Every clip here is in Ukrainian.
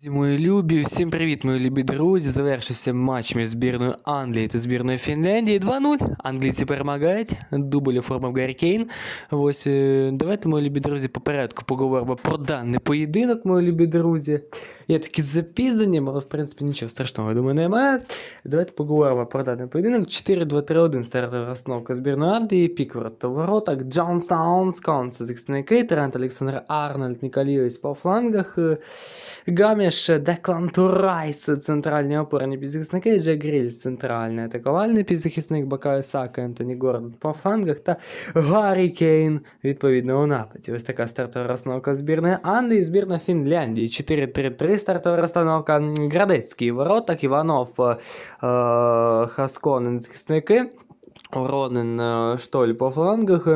Друзі, Мої любі, всім привіт, мої любі друзі. Завершився матч між збірною Англії та збірною Фінляндії 2-0. Англійці перемагають. Дубль оформив Гаррі Кейн. Ось е, давайте, мої любі друзі, попередку поговоримо про даний поєдинок, мої любі друзі. Є такі запізнення, але в принципі нічого страшного, я думаю, немає. Давайте поговоримо про даний поєдинок. 4-2-3-1 стартова розстановка збірної Англії, Пікворд та воротах, Джонстаун, Сконс, захисники, Трент, Олександр Арнольд, Ніколіось по флангах, е, Гаміш, Деклан Турайс, центральні опорні підзахисники, Джек Гріль, центральний атакувальний підзахисник, Бакаю Сака, Ентоні Гордон по флангах та Гаррі Кейн, відповідно, у нападі. Ось така стартова розстановка збірної Англії, збірна Фінляндії. 4-3-3 стартова розстановка Градецький в воротах, Іванов, е, е, Хасконен, захисники. Ронен е, Штоль по флангах,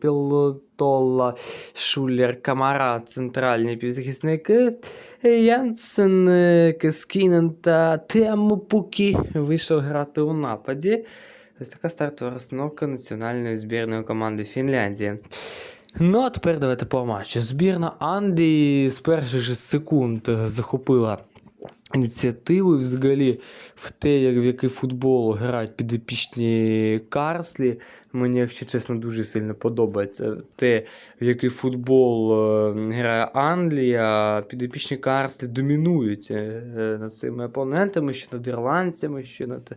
Пілотола, Шулер, Камара, центральні півзахисники, Янсен, е, Кескінен та Темпукі вийшов грати у нападі. Ось така стартова розстановка національної збірної команди Фінляндії. Ну, а тепер давайте по матчу. Збірна Англії з перших же секунд захопила ініціативу і взагалі в те, як в який футбол грають підопічні Карслі. Мені, якщо чесно, дуже сильно подобається те, в який футбол е, грає Англія. Підопічні Карслі домінують е, над цими опонентами, що над ірландцями, що над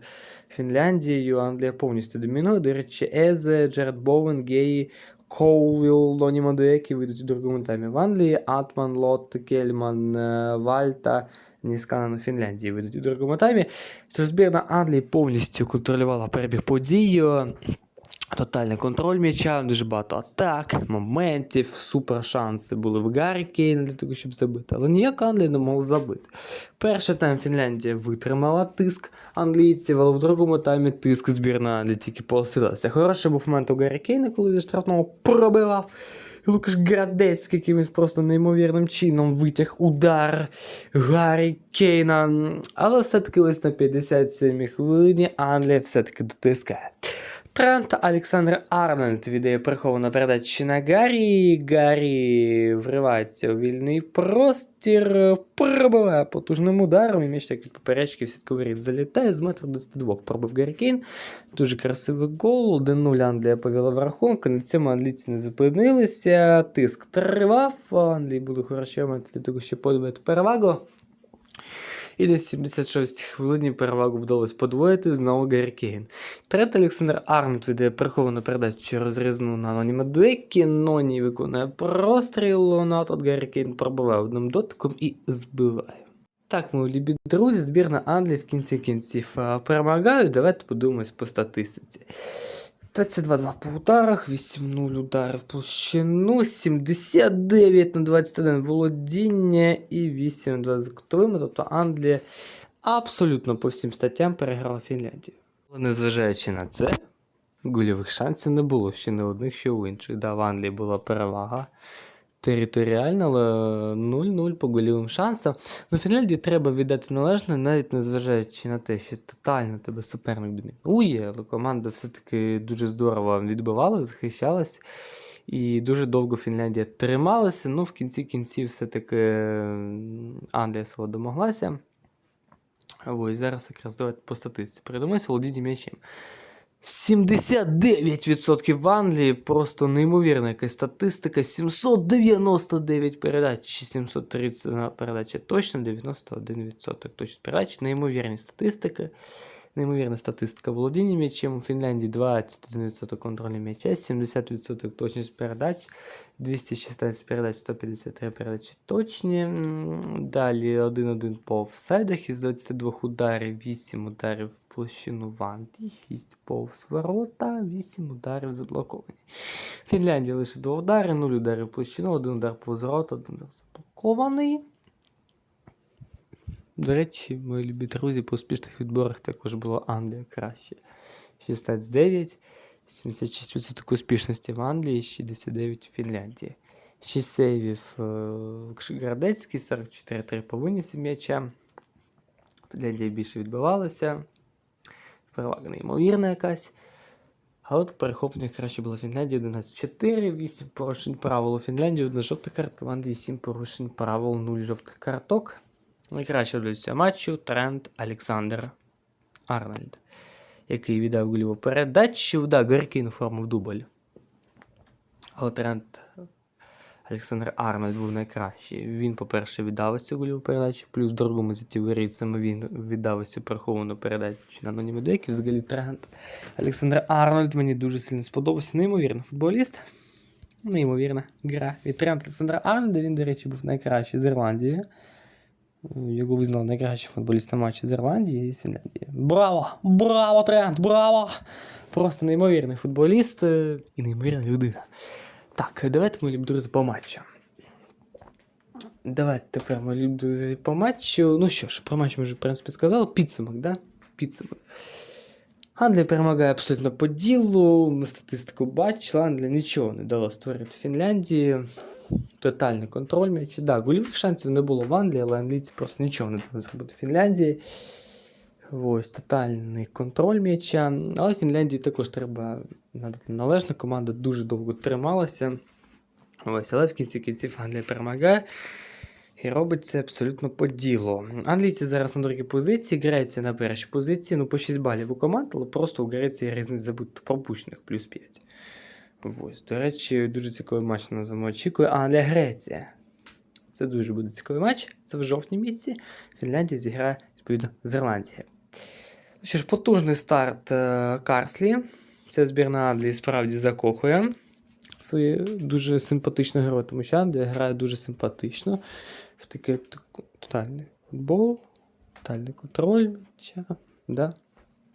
Фінляндією. Англія повністю домінує. До речі, Езе, Джеред Боуен, Геї. Коулвіл, Лоні Мадуекі вийдуть у другому таймі в Англії, Атман, Лот, Кельман, е, Вальта, Нісканен Фінляндії вийдуть у другому таймі. Тож збірна Англії повністю контролювала перебіг подій. Тотальний контроль м'яча, дуже багато атак, моментів, супер шанси були в Гаррі Кейна для того, щоб забити. Але ніяк Англія не могла забити. Перший тайм Фінляндія витримала тиск англійців, але в другому таймі тиск збірна Англії тільки посилилася. Хороший був момент у Гаррі Кейна, коли зі штрафного пробивав. Лукаш Градецький якимось просто неймовірним чином витяг удар Гаррі Кейна. Але все-таки ось на 57-й хвилині Англія все-таки дотискає. Трент Олександр Арнольд віддає приховану передачу на Гаррі. Гаррі вривається у вільний простір, пробиває потужним ударом. І м'яч так від поперечки в сітковий рід залітає з метру 22 пробив Гаррі Кейн. Дуже красивий гол. 1-0 Англія повела в рахунку. На цьому англійці не зупинилися. Тиск тривав. Англії були хороші моменти для того, щоб подивити перевагу. І на 76 хвилині перевагу вдалося подвоїти знову Гаррі Кейн. Третій Олександр Арнольд віддає приховану передачу розрізну на Ноні Мадуекі. Ноні виконує простріл, на тут Гаррі Кейн пробиває одним дотиком і збиває. Так, мої любі друзі, збірна Англії в кінці кінців а, перемагають. Давайте подивимось по статистиці. 22-2 по ударах, 8-0 ударів в площину, 79 на 21 володіння і 8-2 за кутовими. Тобто Англія абсолютно по всім статтям переграла Фінляндію. Але незважаючи на це, гольових шансів не було ще не одних, що у інших. Да, в Англії була перевага територіальна, але 0-0 по гольовим шансам. Ну, Фінляндії треба віддати належне, навіть незважаючи на те, що тотально тебе суперник домінує, але команда все-таки дуже здорово відбивала, захищалась. І дуже довго Фінляндія трималася. Ну, в кінці кінців все-таки м, Англія свого домоглася. Ось зараз якраз давайте по статистиці. Передумайся володіння м'ячем. 79% в Англії, просто неймовірна якась статистика. 799 передач, чи 730 передача точно, 91% точно передач, неймовірні статистики. Неймовірна статистика володіння м'ячем. У Фінляндії 21% контролю м'яча, 70% точність передач, 216 передач, 153 передачі точні. Далі 1-1 по офсайдах із 22 ударів, 8 ударів в площину в Англії, 6 повз ворота, 8 ударів заблоковані. Фінляндія лише 2 удари, 0 ударів площину, 1 удар повз ворота, 1 удар заблокований. До речі, мої любі друзі, по успішних відборах також була Англія краще. 16-9, 76% успішності в Англії, 69 у Фінляндії. 6 сейвів е, Градецький, 44-3 по винісі м'яча. Фінляндія більше відбивалася. Перевага неймовірна якась. Але по перехопленнях краще була Фінляндія 11-4, 8 порушень правил у Фінляндії, 1 жовта картка, в Англії 7 порушень правил, 0 жовтих карток. Найкраще до матчу Трент Олександр Арнольд, який віддав голіву передачу, да, Гаркін оформив дубль. Але Трент Олександр Арнольд був найкращий. Він, по-перше, віддав цю голіву передачу, плюс в другому затівері саме він віддав цю приховану передачу на анонімі деякі. Взагалі Трент Олександр Арнольд мені дуже сильно сподобався. Неймовірний футболіст. Неймовірна гра. Від Трент Олександра Арнольда він, до речі, був найкращий з Ірландії. Його визнав найкращим футболістом матчу з Ірландії і з Фінляндії. Браво! Браво, Трент! Браво! Просто неймовірний футболіст е, і неймовірна людина. Так, давайте мої друзі по матчу. Давайте тепер мої друзі по матчу. Ну що ж, про матч ми вже, в принципі, сказали. Підсумок, да? Підсумок. Англія перемагає абсолютно по ділу. Ми статистику бачили. Англія нічого не дала створити Фінляндії. Тотальний контроль м'яча. Да, гольових шансів не було в Англії, але англійці просто нічого не дали зробити Фінляндії. Ось, тотальний контроль м'яча. Але Фінляндії також треба надати належно. Команда дуже довго трималася. Ось, але в кінці кінців Англія перемагає. І робить це абсолютно по ділу. Англійці зараз на другій позиції, Греція на першій позиції, ну по 6 балів у команд, але просто у Греції різниця забути пропущених плюс 5. Ось, до речі, дуже цікавий матч на зиму очікує. Англія-Греція. Це дуже буде цікавий матч. Це в жовтні місці. Фінляндія зіграє відповідно з Ірландією. Ну Що ж, потужний старт е, Карслі. Ця збірна Англії справді закохує свою дуже симпатичну гру, тому що Англія грає дуже симпатично в такий тотальний футбол, тотальний контроль. Да?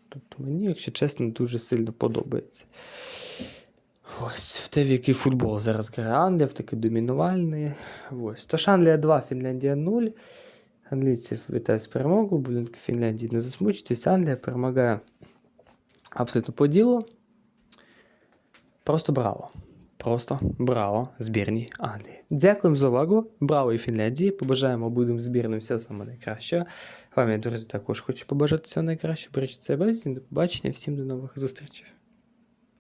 Тобто мені, якщо чесно, дуже сильно подобається. Ось в те, в який футбол зараз грає Англія, в такий домінувальний. Ось. Тож Англія 2, Фінляндія 0. Англійців вітаю з перемогою, будинки Фінляндії не засмучуйтесь. Англія перемагає абсолютно по ділу. Просто браво. Просто браво збірній Англії. Дякуємо за увагу. Браво і Фінляндії. Побажаємо будемо збірним все саме найкраще. Вам, я, друзі, також хочу побажати всього найкращого. Бережіть себе, всім до побачення, всім до нових зустрічей.